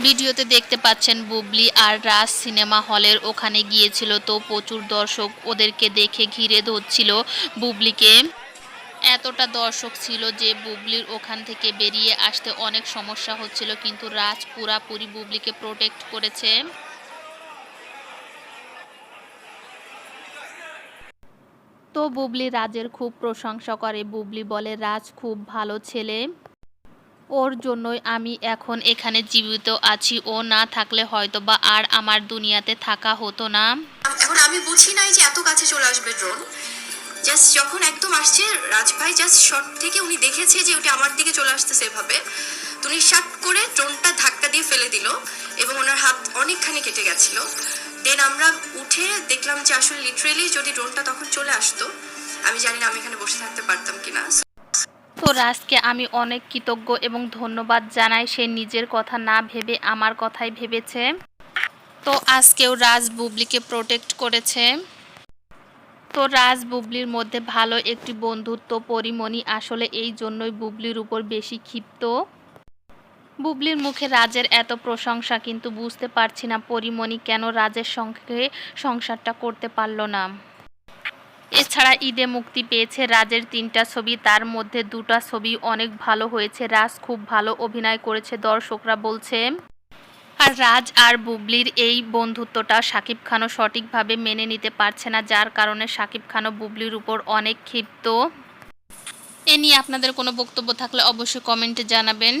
ভিডিওতে দেখতে পাচ্ছেন বুবলি আর রাজ সিনেমা হলের ওখানে গিয়েছিল তো প্রচুর দর্শক ওদেরকে দেখে ঘিরে ধরছিল বুবলিকে। এতটা দর্শক ছিল যে বুবলির ওখান থেকে বেরিয়ে আসতে অনেক সমস্যা হচ্ছিল, কিন্তু রাজ পুরাপুরি বুবলিকে প্রোটেক্ট করেছে। তো বুবলি রাজের খুব প্রশংসা করে। বুবলি বলে, রাজ খুব ভালো ছেলে। ওর জন্যই আমি এখন এখানে জীবিত আছি। ও না থাকলে হয়তো বা আর আমার দুনিয়াতে থাকা হতো না। এখন আমি বুঝি নাই যে এত কাছে চলে আসবে ড্রোন। জাস্ট যখন একদম আসছে, রাজভাই জাস্ট শট থেকে উনি দেখেছে যে ওটা আমার দিকে চলে আসতেছে এভাবে। তো উনি শাট করে ড্রোনটা ধাক্কা দিয়ে ফেলে দিল এবং ওনার হাত অনেকখানি কেটে গেছিল। দেন আমরা উঠে দেখলাম যে আসলে লিটারেলি যদি ড্রোনটা তখন চলে আসতো, আমি জানি না আমি এখানে বসে থাকতে পারতাম কিনা। রাজকে আমি অনেক কৃতজ্ঞ এবং ধন্যবাদ জানাই। সে নিজের কথা না ভেবে আমার কথাই ভেবেছে। তো আজকেও রাজ বুবলিকে প্রোটেক্ট করেছে? তো রাজ বুবলির মধ্যে ভালো একটি বন্ধুত্ব, পরিমণি আসলে এই জন্যই বুবলির উপর বেশি ক্ষিপ্ত। বুবলির মুখে রাজের এত প্রশংসা কিন্তু বুঝতে পারছি না পরিমণি কেন রাজের সঙ্গে সংসারটা করতে পারল না। এছাড়া ঈদে মুক্তি পেয়েছে রাজের তিনটা ছবি। তার মধ্যে দুটো ছবি অনেক ভালো হয়েছে। রাজ খুব ভালো অভিনয় করেছে, দর্শকরা বলছে। আর রাজ আর বুবলির এই বন্ধুত্বটা শাকিব খানও সঠিকভাবে মেনে নিতে পারছে না, যার কারণে শাকিব খানও বুবলির উপর অনেক ক্ষিপ্ত। এ নিয়ে আপনাদের কোনো বক্তব্য থাকলে অবশ্যই কমেন্টে জানাবেন।